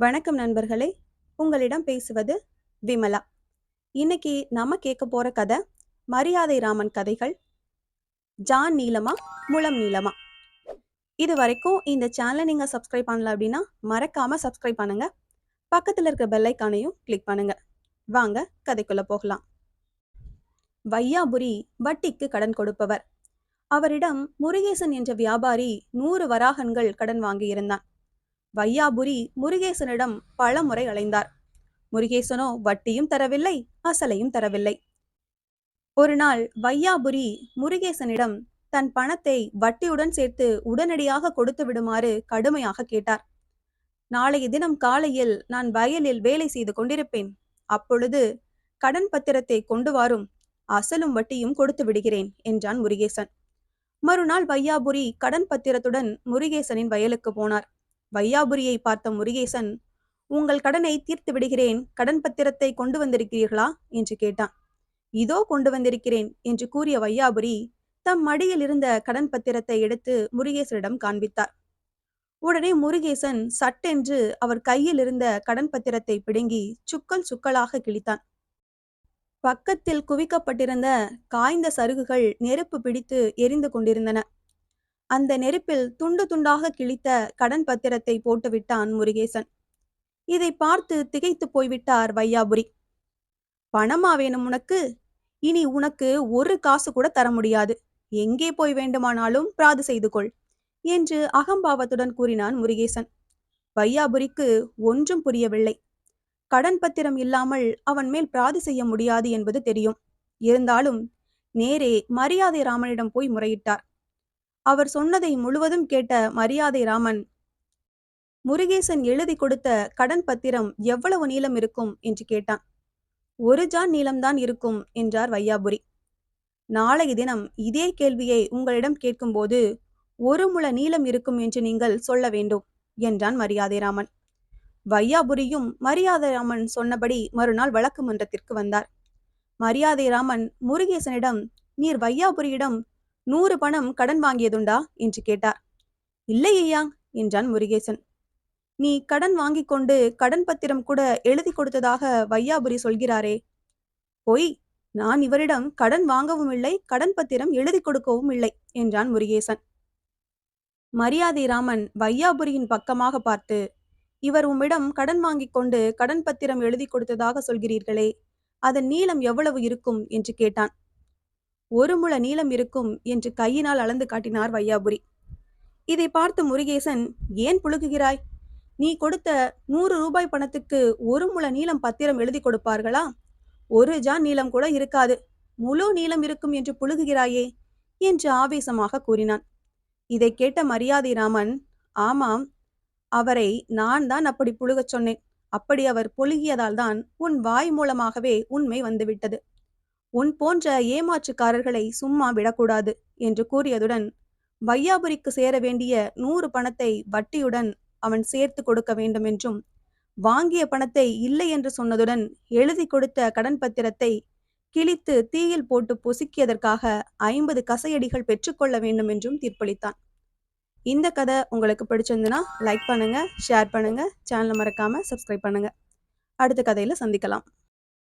வணக்கம் நண்பர்களே. உங்களிடம் பேசுவது விமலா. இன்னைக்கு நாம கேட்க போற கதை மரியாதை ராமன் கதைகள் ஜான் நீளமா முளம் நீளமா இது வரைக்கும் இந்த சேனலை நீங்க சப்ஸ்கிரைப் பண்ணல அப்படின்னா மறக்காம சப்ஸ்கிரைப் பண்ணுங்க. பக்கத்துல இருக்க பெல்லைக்கானையும் கிளிக் பண்ணுங்க. வாங்க கதைக்குள்ள போகலாம். வையாபுரி வட்டிக்கு கடன் கொடுப்பவர். அவரிடம் முருகேசன் என்ற வியாபாரி நூறு வராகன்கள் கடன் வாங்கியிருந்தான். வையாபுரி முருகேசனிடம் பல முறை அலைந்தார். முருகேசனோ வட்டியும் தரவில்லை அசலையும் தரவில்லை. ஒரு நாள் வையாபுரி முருகேசனிடம் தன் பணத்தை வட்டியுடன் சேர்த்து உடனடியாக கொடுத்து விடுமாறு கடுமையாக கேட்டார். நாளைய தினம் காலையில் நான் வயலில் வேலை செய்து கொண்டிருப்பேன். அப்பொழுது கடன் பத்திரத்தை கொண்டு வாரும் அசலும் வட்டியும் கொடுத்து விடுகிறேன் என்றான் முருகேசன். மறுநாள் வையாபுரி கடன் பத்திரத்துடன் முருகேசனின் வயலுக்கு போனார். வையாபுரியை பார்த்த முருகேசன் உங்கள் கடனை தீர்த்து விடுகிறேன். கடன் பத்திரத்தை கொண்டு வந்திருக்கிறீர்களா? என்று கேட்டான். இதோ கொண்டு வந்திருக்கிறேன் என்று கூறிய வையாபுரி தம் மடியில் இருந்த கடன் பத்திரத்தை எடுத்து முருகேசனிடம் காண்பித்தார். உடனே முருகேசன் சட்டென்று அவர் கையில் இருந்த கடன் பத்திரத்தை பிடுங்கி சுக்கல் சுக்கலாக கிழித்தான். பக்கத்தில் குவிக்கப்பட்டிருந்த காய்ந்த சருகுகள் நெருப்பு பிடித்து எரிந்து கொண்டிருந்தன. அந்த நெருப்பில் துண்டு துண்டாக கிழித்த கடன் பத்திரத்தை போட்டுவிட்டான் முருகேசன். இதை பார்த்து திகைத்து போய்விட்டார் வையாபுரி. பணமா வேணும் உனக்கு? இனி உனக்கு ஒரு காசு கூட தர முடியாது. எங்கே போய் வேண்டுமானாலும் பிராது செய்து கொள் என்று அகம்பாவத்துடன் கூறினான் முருகேசன். வையாபுரிக்கு ஒன்றும் புரியவில்லை. கடன் பத்திரம் இல்லாமல் அவன் மேல் பிராது செய்ய முடியாது என்பது தெரியும். இருந்தாலும் நேரே மரியாதை ராமனிடம் போய் முறையிட்டார். அவர் சொன்னதை முழுவதும் கேட்ட மரியாதை ராமன் முருகேசன் எழுதி கொடுத்த கடன் பத்திரம் எவ்வளவு நீளம் இருக்கும்? என்று கேட்டான். ஒரு ஜான் நீளம்தான் இருக்கும் என்றார் வையாபுரி. நாளைய தினம் இதே கேள்வியை உங்களிடம் கேட்கும்போது ஒரு முள நீளம் இருக்கும் என்று நீங்கள் சொல்ல வேண்டும் என்றான் மரியாதை ராமன். வையாபுரியும் மரியாதை ராமன் சொன்னபடி மறுநாள் வழக்கு மன்றத்திற்கு வந்தார். மரியாதை ராமன் முருகேசனிடம் நீர் வையாபுரியிடம் நூறு பணம் கடன் வாங்கியதுண்டா? என்று கேட்டார். இல்லை ஐயா என்றான் முருகேசன். நீ கடன் வாங்கிக் கொண்டு கடன் பத்திரம் கூட எழுதி கொடுத்ததாக வையாபுரி சொல்கிறாரே. பொய் நான் இவரிடம் கடன் வாங்கவும் இல்லை கடன் பத்திரம் எழுதி கொடுக்கவும் இல்லை என்றான் முருகேசன். மரியாதை ராமன் வையாபுரியின் பக்கமாக பார்த்து இவர் உம்மிடம் கடன் வாங்கிக் கொண்டு கடன் பத்திரம் எழுதி கொடுத்ததாக சொல்கிறீர்களே அதன் நீளம் எவ்வளவு இருக்கும்? என்று கேட்டான். ஒரு முள நீளம் இருக்கும் என்று கையினால் அளந்து காட்டினார் வையாபுரி. இதை பார்த்து முருகேசன் ஏன் புழுகுகிறாய்? நீ கொடுத்த நூறு ரூபாய் பணத்துக்கு ஒரு முள நீளம் பத்திரம் எழுதி கொடுப்பார்களா? ஒரு ஜான் நீளம் கூட இருக்காது. முழு நீளம் இருக்கும் என்று புழுகுகிறாயே? என்று ஆவேசமாக கூறினான். இதை கேட்ட மரியாதை ராமன் ஆமாம் அவரை நான் தான் அப்படி புழுகச் சொன்னேன். அப்படி அவர் புழுகியதால் தான் உன் வாய் மூலமாகவே உண்மை வந்துவிட்டது. உன் போன்ற ஏமாற்றுக்காரர்களை சும்மா விடக்கூடாது என்று கூறியதுடன் வையாபுரிக்கு சேர வேண்டிய நூறு பணத்தை வட்டியுடன் அவன் சேர்த்து கொடுக்க வேண்டும் என்றும் வாங்கிய பணத்தை இல்லை என்று சொன்னதுடன் எழுதி கொடுத்த கடன் பத்திரத்தை கிழித்து தீயில் போட்டு பொசுக்கியதற்காக ஐம்பது கசையடிகள் பெற்றுக்கொள்ள வேண்டும் என்றும் தீர்ப்பளித்தான். இந்த கதை உங்களுக்கு பிடிச்சிருந்துன்னா லைக் பண்ணுங்க ஷேர் பண்ணுங்க சேனலை மறக்காம சப்ஸ்கிரைப் பண்ணுங்க. அடுத்த கதையில சந்திக்கலாம்.